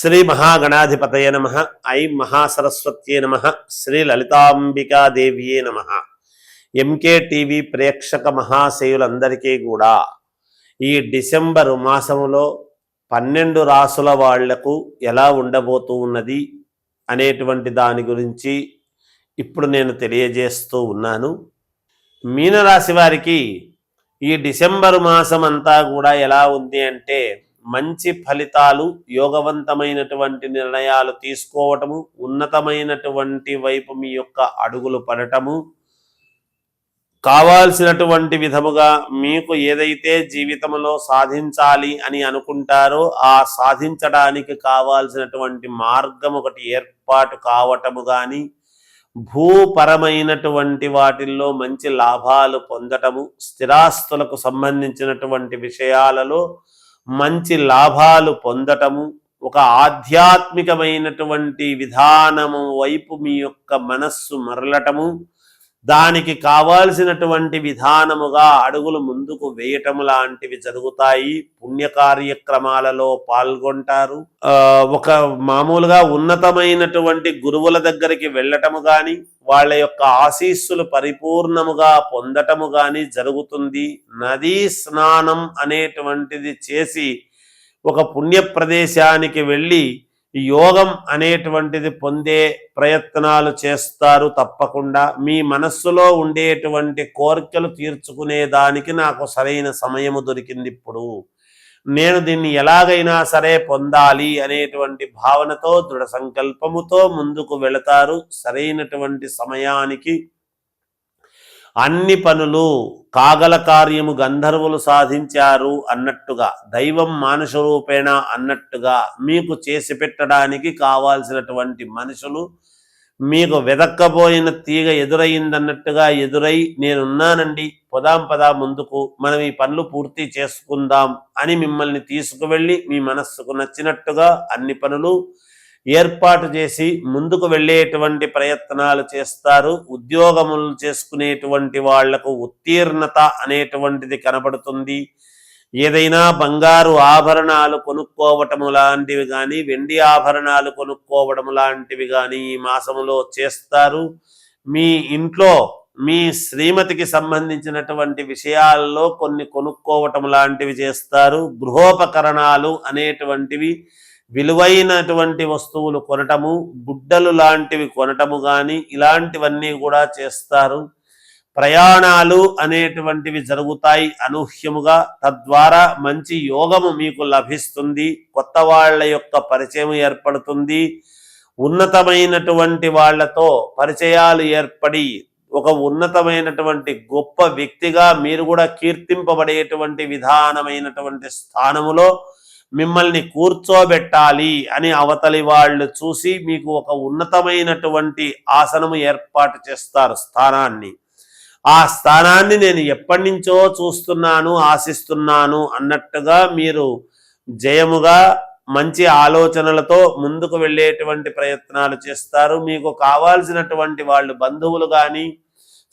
శ్రీ మహాగణాధిపతయ నమ. ఐం మహాసరస్వత్యే నమ. శ్రీ లలితాంబికాదేవియే నమ. ఎంకే టీవీ ప్రేక్షక మహాశయులందరికీ కూడా ఈ డిసెంబరు మాసములో పన్నెండు రాసుల వాళ్ళకు ఎలా ఉండబోతూ ఉన్నది అనేటువంటి దాని గురించి ఇప్పుడు నేను తెలియజేస్తూ ఉన్నాను. మీనరాశి వారికి ఈ డిసెంబరు మాసం అంతా కూడా ఎలా ఉంది అంటే మంచి ఫలితాలు యోగవంతమైనటువంటి నిర్ణయాలు తీసుకోవటము ఉన్నతమైనటువంటి వైపు మీ యొక్క అడుగులు పడటము కావాల్సినటువంటి విధముగా మీకు ఏదైతే జీవితంలో సాధించాలి అని అనుకుంటారో ఆ సాధించడానికి కావాల్సినటువంటి మార్గం ఒకటి ఏర్పాటు కావటము కానీ భూపరమైనటువంటి వాటిల్లో మంచి లాభాలు పొందటము స్థిరాస్తులకు సంబంధించినటువంటి విషయాలలో మంచి లాభాలు పొందటము ఒక ఆధ్యాత్మికమైనటువంటి విధానము వైపు మీ యొక్క మనస్సు మరలటము దానికి కావాల్సినటువంటి విధానముగా అడుగులు ముందుకు వేయటము లాంటివి జరుగుతాయి. పుణ్య కార్యక్రమాలలో పాల్గొంటారు. ఆ, ఒక మామూలుగా ఉన్నతమైనటువంటి గురువుల దగ్గరికి వెళ్ళటము కానీ వాళ్ళ యొక్క ఆశీస్సులు పరిపూర్ణముగా పొందటము కానీ జరుగుతుంది. నదీ స్నానం అనేటువంటిది చేసి ఒక పుణ్య ప్రదేశానికి వెళ్ళి యోగం అనేటువంటిది పొందే ప్రయత్నాలు చేస్తారు తప్పకుండా. మీ మనస్సులో ఉండేటువంటి కోరికలు తీర్చుకునే దానికి నాకు సరైన సమయము దొరికింది ఇప్పుడు. నేను దీన్ని ఎలాగైనా సరే పొందాలి అనేటువంటి భావనతో దృఢ సంకల్పముతో ముందుకు వెళతారు. సరైనటువంటి సమయానికి అన్ని పనులు కాగల కార్యము గంధర్వులు సాధించారు అన్నట్టుగా దైవం మానుష రూపేణ అన్నట్టుగా మీకు చేసి పెట్టడానికి కావాల్సినటువంటి మనుషులు మీకు వెదక్కపోయిన తీగ ఎదురయ్యిందన్నట్టుగా ఎదురై నేనున్నానండి. పొదాం పదా ముందుకు మనం ఈ పనులు పూర్తి చేసుకుందాం అని మిమ్మల్ని తీసుకువెళ్ళి మీ మనస్సుకు నచ్చినట్టుగా అన్ని పనులు ఏర్పాటు చేసి ముందుకు వెళ్ళేటువంటి ప్రయత్నాలు చేస్తారు. ఉద్యోగములు చేసుకునేటువంటి వాళ్ళకు ఉత్తీర్ణత అనేటువంటిది కనబడుతుంది. ఏదైనా బంగారు ఆభరణాలు కొనుక్కోవటము లాంటివి కానీ వెండి ఆభరణాలు కొనుక్కోవడం లాంటివి కానీ ఈ మాసములో చేస్తారు. మీ ఇంట్లో మీ శ్రీమతికి సంబంధించినటువంటి విషయాల్లో కొన్ని కొనుక్కోవటం లాంటివి చేస్తారు. గృహోపకరణాలు అనేటువంటివి విలువైనటువంటి వస్తువులు కొనటము గుడ్డలు లాంటివి కొనటము కానీ ఇలాంటివన్నీ కూడా చేస్తారు. ప్రయాణాలు అనేటువంటివి జరుగుతాయి అనూహ్యముగా. తద్వారా మంచి యోగము మీకు లభిస్తుంది. కొత్త వాళ్ళ యొక్క పరిచయం ఏర్పడుతుంది. ఉన్నతమైనటువంటి వాళ్ళతో పరిచయాలు ఏర్పడి ఒక ఉన్నతమైనటువంటి గొప్ప వ్యక్తిగా మీరు కూడా కీర్తింపబడేటువంటి విధానమైనటువంటి స్థానములో మిమ్మల్ని కూర్చోబెట్టాలి అని అవతలి వాళ్ళు చూసి మీకు ఒక ఉన్నతమైనటువంటి ఆసనము ఏర్పాటు చేస్తారు స్థానాన్ని. ఆ స్థానాన్ని నేను ఎప్పటి నుంచో చూస్తున్నాను ఆశిస్తున్నాను అన్నట్టుగా మీరు జయముగా మంచి ఆలోచనలతో ముందుకు వెళ్ళేటువంటి ప్రయత్నాలు చేస్తారు. మీకు కావాల్సినటువంటి వాళ్ళు బంధువులు కానీ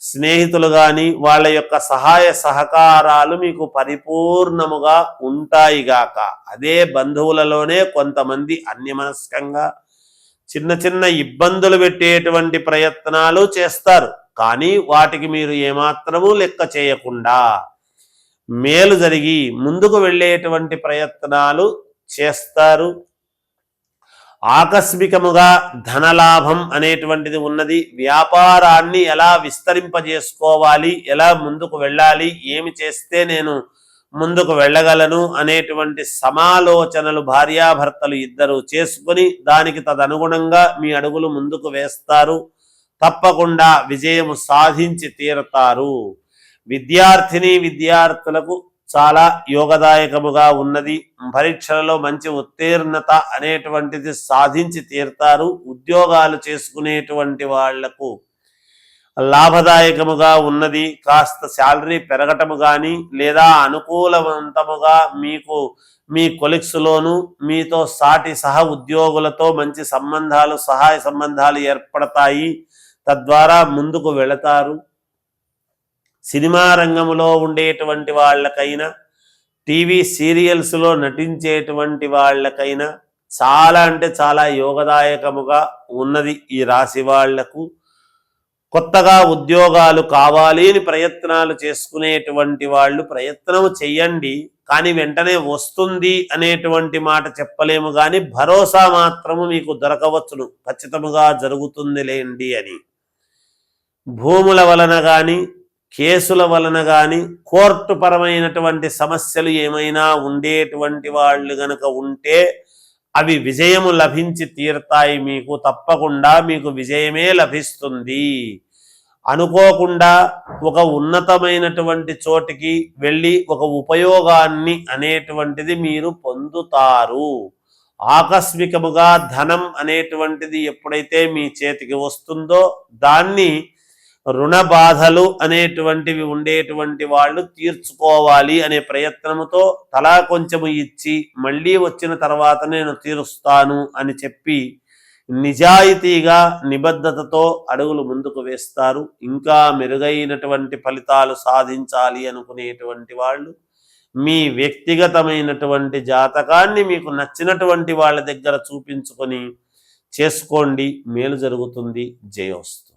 స్నేహితులు కానీ వాళ్ళ యొక్క సహాయ సహకారాలు మీకు పరిపూర్ణముగా ఉంటాయిగాక అదే బంధువులలోనే కొంతమంది అన్యమనస్కంగా చిన్న చిన్న ఇబ్బందులు పెట్టేటువంటి ప్రయత్నాలు చేస్తారు. కానీ వాటికి మీరు ఏమాత్రము లెక్క చేయకుండా మేలు జరిగి ముందుకు వెళ్ళేటువంటి ప్రయత్నాలు చేస్తారు. ఆకస్మికముగా ధనలాభం అనేటువంటిది ఉన్నది. వ్యాపారాన్ని ఎలా విస్తరింపజేసుకోవాలి? ఎలా ముందుకు వెళ్ళాలి? ఏమి చేస్తే నేను ముందుకు వెళ్ళగలను? అనేటువంటి సమాలోచనలు భార్యాభర్తలు ఇద్దరు చేసుకుని దానికి తదనుగుణంగా మీ అడుగులు ముందుకు వేస్తారు. తప్పకుండా విజయము సాధించి తీరతారు. విద్యార్థిని విద్యార్థులకు చాలా యోగదాయకముగా ఉన్నది. పరీక్షలలో మంచి ఉత్తీర్ణత అనేటువంటిది సాధించి తీరుతారు. ఉద్యోగాలు చేసుకునేటువంటి వాళ్ళకు లాభదాయకముగా ఉన్నది. కాస్త శాలరీ పెరగటము కానీ లేదా అనుకూలవంతముగా మీకు మీ కొలిక్స్లోను మీతో సాటి సహ ఉద్యోగులతో మంచి సంబంధాలు సహాయ సంబంధాలు ఏర్పడతాయి. తద్వారా ముందుకు వెళతారు. సినిమా రంగంలో ఉండేటువంటి వాళ్ళకైనా టీవీ సీరియల్స్లో నటించేటువంటి వాళ్ళకైనా చాలా అంటే చాలా యోగదాయకముగా ఉన్నది ఈ రాశి వాళ్ళకు. కొత్తగా ఉద్యోగాలు కావాలి అని ప్రయత్నాలు చేసుకునేటువంటి వాళ్ళు ప్రయత్నం చెయ్యండి కానీ వెంటనే వస్తుంది అనేటువంటి మాట చెప్పలేము కానీ భరోసా మాత్రము మీకు దొరకవచ్చును. ఖచ్చితముగా జరుగుతుంది లేండి అని. భూముల వలన కానీ కేసుల వలన కానీ కోర్టు పరమైనటువంటి సమస్యలు ఏమైనా ఉండేటువంటి వాళ్ళు గనక ఉంటే అవి విజయము లభించి తీరుతాయి మీకు. తప్పకుండా మీకు విజయమే లభిస్తుంది. అనుకోకుండా ఒక ఉన్నతమైనటువంటి చోటికి వెళ్ళి ఒక ఉపయోగాన్ని అనేటువంటిది మీరు పొందుతారు. ఆకస్మికముగా ధనం అనేటువంటిది ఎప్పుడైతే మీ చేతికి వస్తుందో దాన్ని రుణ బాధలు అనేటువంటివి ఉండేటువంటి వాళ్ళు తీర్చుకోవాలి అనే ప్రయత్నముతో తలా కొంచెము ఇచ్చి మళ్ళీ వచ్చిన తర్వాత నేను తీరుస్తాను అని చెప్పి నిజాయితీగా నిబద్ధతతో అడుగులు ముందుకు వేస్తారు. ఇంకా మెరుగైనటువంటి ఫలితాలు సాధించాలి అనుకునేటువంటి వాళ్ళు మీ వ్యక్తిగతమైనటువంటి జాతకాన్ని మీకు నచ్చినటువంటి వాళ్ళ దగ్గర చూపించుకొని చేసుకోండి. మేలు జరుగుతుంది. జయోస్తు.